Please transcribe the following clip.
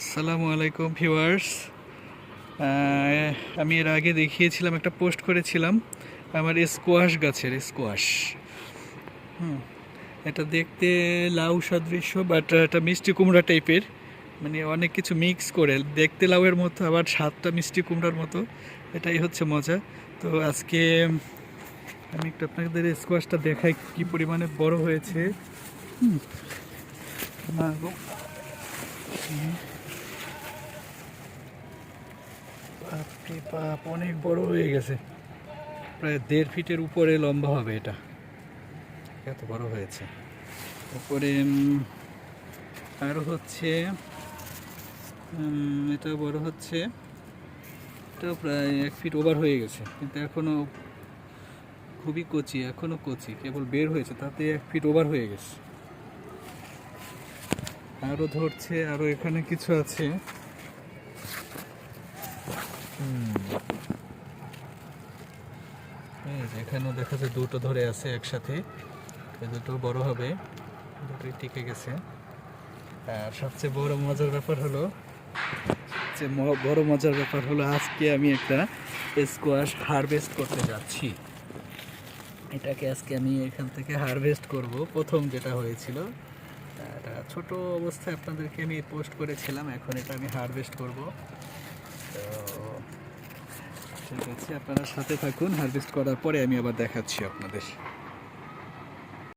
আসসালামু আলাইকুম ভিউয়ার্স। আমি এর আগে দেখিয়েছিলাম, একটা পোস্ট করেছিলাম, আমার স্কোয়াশ গাছের স্কোয়াশ। হুম, এটা দেখতে লাউ সদৃশ্য বাট এটা মিষ্টি কুমড়া টাইপের। মানে অনেক কিছু মিক্স করে, দেখতে লাউয়ের মতো, আবার স্বাদটা মিষ্টি কুমড়ার মতো। এটাই হচ্ছে মজা। তো আজকে আমি একটু আপনাদের স্কোয়াশটা দেখাই, কি পরিমাণে বড় হয়েছে। হুম। বাপ, অনেক বড় হয়ে গেছে। প্রায় দেড় ফিটের উপরে লম্বা হবে এটা। এত বড় হয়েছে। উপরে আরও হচ্ছে এটা বড় হচ্ছে, এটাও প্রায় এক ফিট ওভার হয়ে গেছে। কিন্তু এখনও খুবই কচি, এখনও কচি, কেবল বের হয়েছে, তাতে এক ফিট ওভার হয়ে গেছে। আরও ধরছে আরও এখানে কিছু আছে। এখানেও দেখা যায় দুটো ধরে আছে একসাথে। এই দুটো বড় হবে, দুটোই টিকে গেছে। আর সবচেয়ে বড় মজার ব্যাপার হলো যে ম- বড় মজার ব্যাপার হলো আজকে আমি একটা স্কোয়াশ হারভেস্ট করতে যাচ্ছি। এটাকে আজকে আমি এখান থেকে হারভেস্ট করব। প্রথম যেটা হয়েছিল ছোট অবস্থায় আপনাদেরকে আমি পোস্ট করেছিলাম, এখন এটা আমি হারভেস্ট করব। ঠিক আছে আপনারা সাথে থাকুন হারভেস্ট করার পরে আমি আবার দেখাচ্ছি আপনাদের।